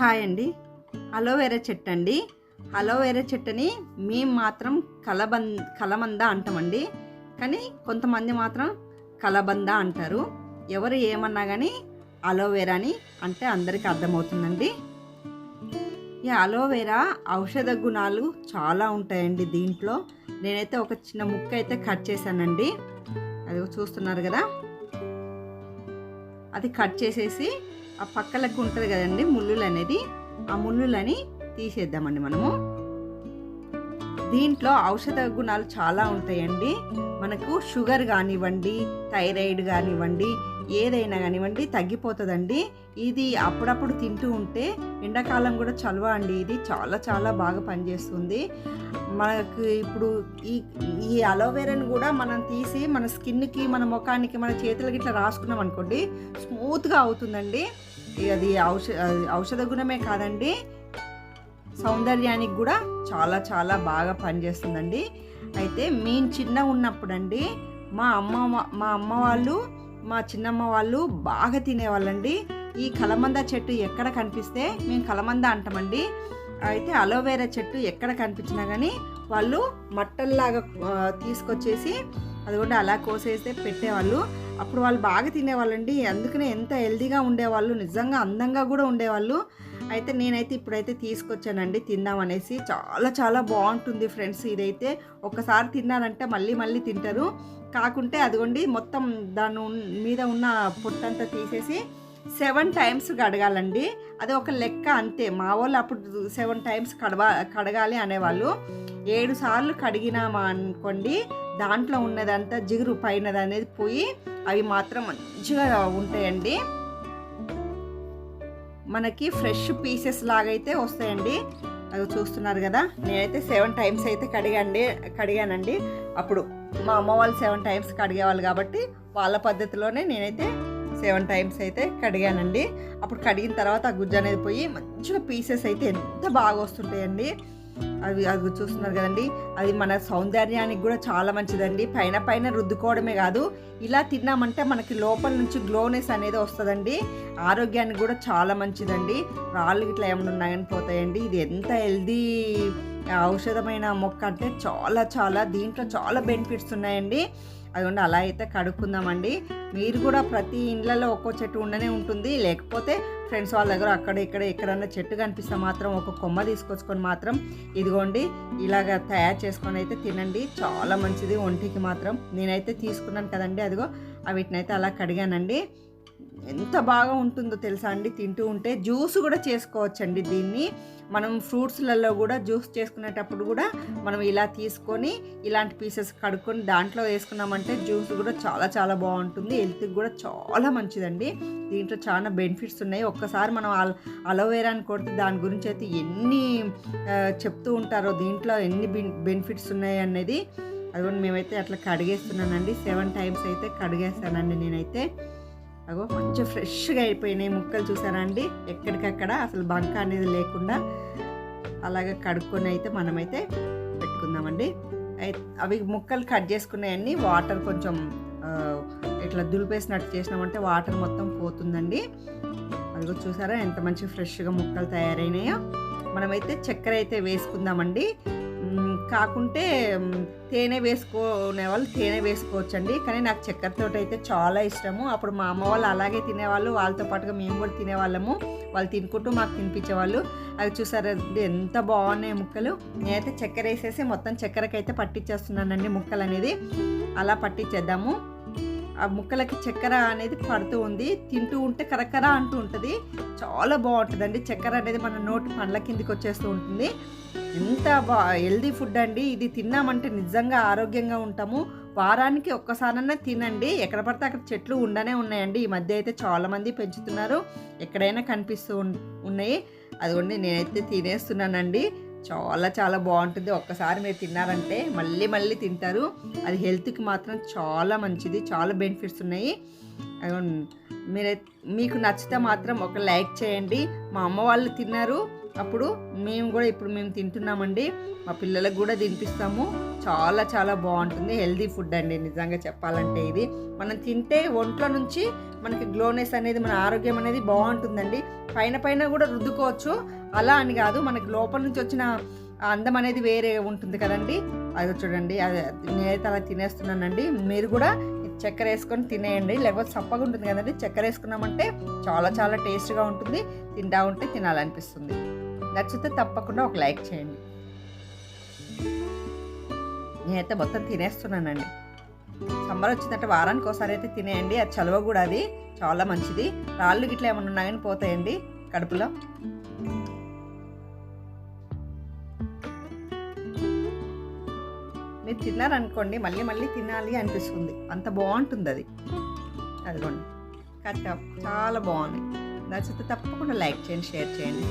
Hi అండి. Aloe vera చెట్టు అండి. అలోవెరా చెట్టుని మేము మాత్రం కలబం కలబంద అంటామండి. కానీ కొంతమంది మాత్రం కలబంద అంటారు. ఎవరు ఏమన్నా కానీ అలోవెరా అని అంటే అందరికీ అర్థమవుతుందండి. ఈ అలోవెరా ఔషధ గుణాలు చాలా ఉంటాయండి దీంట్లో. నేనైతే ఒక చిన్న ముక్క అయితే కట్ చేశానండి. అది చూస్తున్నారు కదా? అది కట్ చేసేసి ఆ పక్కలకు ఉంటుంది కదండి ముళ్ళులు అనేది. ఆ ముళ్ళులని తీసేద్దామండి మనము. దీంట్లో ఔషధ గుణాలు చాలా ఉంటాయండి. మనకు షుగర్ కానివ్వండి థైరాయిడ్ కానివ్వండి ఏదైనా కానివ్వండి తగ్గిపోతుందండి. ఇది అప్పుడప్పుడు తింటూ ఉంటే ఎండాకాలం కూడా చలువ అండి ఇది. చాలా చాలా బాగా పనిచేస్తుంది. మనకు ఇప్పుడు ఈ ఈ అలోవెరాని కూడా మనం తీసి మన స్కిన్కి మన ముఖానికి మన చేతులకి ఇట్లా రాసుకున్నాం అనుకోండి స్మూత్గా అవుతుందండి. అది ఔష ఔషధ గుణమే కాదండి. సౌందర్యానికి కూడా చాలా చాలా బాగా పనిచేస్తుందండి. అయితే మేము చిన్న ఉన్నప్పుడండి మా అమ్మ మా అమ్మ వాళ్ళు మా చిన్నమ్మ వాళ్ళు బాగా తినేవాళ్ళండి. ఈ కలమంద చెట్టు ఎక్కడ కనిపిస్తే మేము కలమంద అంటామండి. అయితే అలోవెరా చెట్టు ఎక్కడ కనిపించినా కానీ వాళ్ళు మట్టల్లాగా తీసుకొచ్చేసి అది కూడా అలా కోసేస్తే పెట్టేవాళ్ళు. అప్పుడు వాళ్ళు బాగా తినేవాళ్ళండి. అందుకనే ఎంత హెల్దీగా ఉండేవాళ్ళు నిజంగా అందంగా కూడా ఉండేవాళ్ళు. అయితే నేనైతే ఇప్పుడైతే తీసుకొచ్చానండి తిందామనేసి చాలా చాలా బాగుంటుంది ఫ్రెండ్స్ ఇదైతే. ఒకసారి తిన్నారంటే మళ్ళీ మళ్ళీ తింటారు. కాకుంటే అదిగోండి మొత్తం దాని ఉన్- మీద ఉన్న పొట్టంతా తీసేసి సెవెన్ టైమ్స్ కడగాలండి. అది ఒక లెక్క అంతే. మా వాళ్ళు అప్పుడు సెవెన్ టైమ్స్ కడవా కడగాలి అనేవాళ్ళు. ఏడు సార్లు కడిగినామా అనుకోండి దాంట్లో ఉన్నదంతా జిగురు పైనది అనేది పోయి అవి మాత్రం మంచిగా ఉంటాయండి. మనకి ఫ్రెష్ పీసెస్ లాగైతే వస్తాయండి. అది చూస్తున్నారు కదా నేనైతే సెవెన్ టైమ్స్ అయితే కడిగండి కడిగానండి. అప్పుడు మా అమ్మ వాళ్ళు సెవెన్ టైమ్స్ కడిగేవాళ్ళు కాబట్టి వాళ్ళ పద్ధతిలోనే నేనైతే సెవెన్ టైమ్స్ అయితే కడిగానండి. అప్పుడు కడిగిన తర్వాత ఆ గుజ్జు అనేది పోయి మంచిగా పీసెస్ అయితే ఎంత బాగా వస్తుంటాయండి. అవి అవి చూస్తున్నారు కదండి. అది మన సౌందర్యానికి కూడా చాలా మంచిదండి. పైన పైన రుద్దుకోవడమే కాదు ఇలా తిన్నామంటే మనకి లోపల నుంచి గ్లోనెస్ అనేది వస్తుందండి. ఆరోగ్యానికి కూడా చాలా మంచిదండి. రాళ్ళు ఇట్లా ఏమైనా ఉన్నాయని పోతాయండి. ఇది ఎంత హెల్దీ ఔషధమైన మొక్క అంటే చాలా చాలా దీంట్లో చాలా బెనిఫిట్స్ ఉన్నాయండి. అదిగోండి అలా అయితే కడుక్కుందామండి. మీరు కూడా ప్రతి ఇండ్లలో ఒక్కో చెట్టు ఉండనే ఉంటుంది. లేకపోతే ఫ్రెండ్స్ వాళ్ళ దగ్గర అక్కడ ఇక్కడ ఎక్కడన్నా చెట్టు కనిపిస్తే మాత్రం ఒక కొమ్మ తీసుకొచ్చుకొని మాత్రం ఇదిగోండి ఇలాగ తయారు చేసుకొని అయితే తినండి. చాలా మంచిది ఒంటికి మాత్రం. నేనైతే తీసుకున్నాను కదండి అదిగో వీటినైతే అలా కడిగానండి. ఎంత బాగా ఉంటుందో తెలుసా అండి? తింటూ ఉంటే జ్యూస్ కూడా చేసుకోవచ్చండి దీన్ని. మనం ఫ్రూట్స్లలో కూడా జ్యూస్ చేసుకునేటప్పుడు కూడా మనం ఇలా తీసుకొని ఇలాంటి పీసెస్ కడుక్కొని దాంట్లో వేసుకున్నామంటే జ్యూస్ కూడా చాలా చాలా బాగుంటుంది. హెల్త్కి కూడా చాలా మంచిదండి. దీంట్లో చాలా బెనిఫిట్స్ ఉన్నాయి. ఒక్కసారి మనం అలోవేరాని కొడితే దాని గురించి అయితే ఎన్ని చెప్తూ ఉంటారో దీంట్లో ఎన్ని బెనిఫిట్స్ ఉన్నాయి అనేది అది కూడా మేమైతే అట్లా కడిగేస్తున్నానండి. సెవెన్ టైమ్స్ అయితే కడిగేస్తానండి నేనైతే. అగో మంచిగా ఫ్రెష్గా అయిపోయినాయి ముక్కలు చూసారా అండి? ఎక్కడికక్కడ అసలు బంక అనేది లేకుండా అలాగే కడుక్కొని అయితే మనమైతే పెట్టుకుందామండి. అవి ముక్కలు కట్ చేసుకున్నాయన్నీ వాటర్ కొంచెం ఇట్లా దులిపేసినట్టు చేసినామంటే వాటర్ మొత్తం పోతుందండి. అదిగో చూసారా ఎంత మంచి ఫ్రెష్గా ముక్కలు తయారైనాయో. మనమైతే చక్కెర అయితే వేసుకుందామండి. కాకుంటే తేనె వేసుకునే వాళ్ళు తేనె వేసుకోవచ్చండి. కానీ నాకు చక్కెరతో అయితే చాలా ఇష్టము. అప్పుడు మా అమ్మ వాళ్ళు అలాగే తినేవాళ్ళు. వాళ్ళతో పాటుగా మేము కూడా తినేవాళ్ళము. వాళ్ళు తినుకుంటూ మాకు తినిపించేవాళ్ళు. అవి చూసారు? ఎంత బాగున్నాయి ముక్కలు. నేనైతే చక్కెర వేసేసి మొత్తం చక్కెరకైతే పట్టించేస్తున్నానండి ముక్కలు అనేది అలా పట్టించేద్దాము. ఆ ముక్కలకి చక్కెర అనేది పడుతూ ఉంది. తింటూ ఉంటే కరకర అంటూ ఉంటుంది. చాలా బాగుంటుందండి. చక్కెర అనేది మన నోటి పండ్ల కిందికి వచ్చేస్తూ ఉంటుంది. ఎంత బా హెల్దీ ఫుడ్ అండి. ఇది తిన్నామంటే నిజంగా ఆరోగ్యంగా ఉంటాము. వారానికి ఒక్కసారన్నా తినండి. ఎక్కడ పడితే అక్కడ చెట్లు ఉండనే ఉన్నాయండి. ఈ మధ్య అయితే చాలామంది పెంచుతున్నారు. ఎక్కడైనా కనిపిస్తూ ఉన్నాయి. అదిగోండి నేనైతే తినేస్తున్నానండి. చాలా చాలా బాగుంటుంది. ఒక్కసారి మీరు తిన్నారంటే మళ్ళీ మళ్ళీ తింటారు. అది హెల్త్కి మాత్రం చాలా మంచిది. చాలా బెనిఫిట్స్ ఉన్నాయి. మీరు మీరై మీకు నచ్చితే మాత్రం ఒక లైక్ చేయండి. మా అమ్మ వాళ్ళు తిన్నారు. అప్పుడు మేము కూడా ఇప్పుడు మేము తింటున్నామండి. మా పిల్లలకు కూడా తినిపిస్తాము. చాలా చాలా బాగుంటుంది. హెల్దీ ఫుడ్ అండి నిజంగా చెప్పాలంటే ఇది. మనం తింటే ఒంట్లో నుంచి మనకి గ్లోనెస్ అనేది మన ఆరోగ్యం అనేది బాగుంటుందండి. పైన పైన కూడా రుద్దుకోవచ్చు. అలా అని కాదు మనకి లోపల నుంచి వచ్చిన అందం అనేది వేరే ఉంటుంది కదండి. అది చూడండి అది నేనైతే అలా తినేస్తున్నానండి. మీరు కూడా చక్కెర వేసుకొని తినేయండి. లేకపోతే చప్పగా ఉంటుంది కదండి. చక్కెర వేసుకున్నామంటే చాలా చాలా టేస్ట్గా ఉంటుంది. తింటా ఉంటే తినాలనిపిస్తుంది. నచ్చితే తప్పకుండా ఒక లైక్ చేయండి. నేనైతే మొత్తం తినేస్తున్నానండి. సమ్మర్ వచ్చిందంటే వారానికి ఒకసారి అయితే తినేయండి. అది చలవ కూడా అది. చాలా మంచిది. రాళ్ళు గిట్లా ఏమైనా ఉన్నా కానీ పోతాయండి కడుపులో. మీరు తిన్నారనుకోండి మళ్ళీ మళ్ళీ తినాలి అనిపిస్తుంది. అంత బాగుంటుంది అది. అదిగోండి. కట్ చాలా బాగుంది. నచ్చితే తప్పకుండా లైక్ చేయండి షేర్ చేయండి.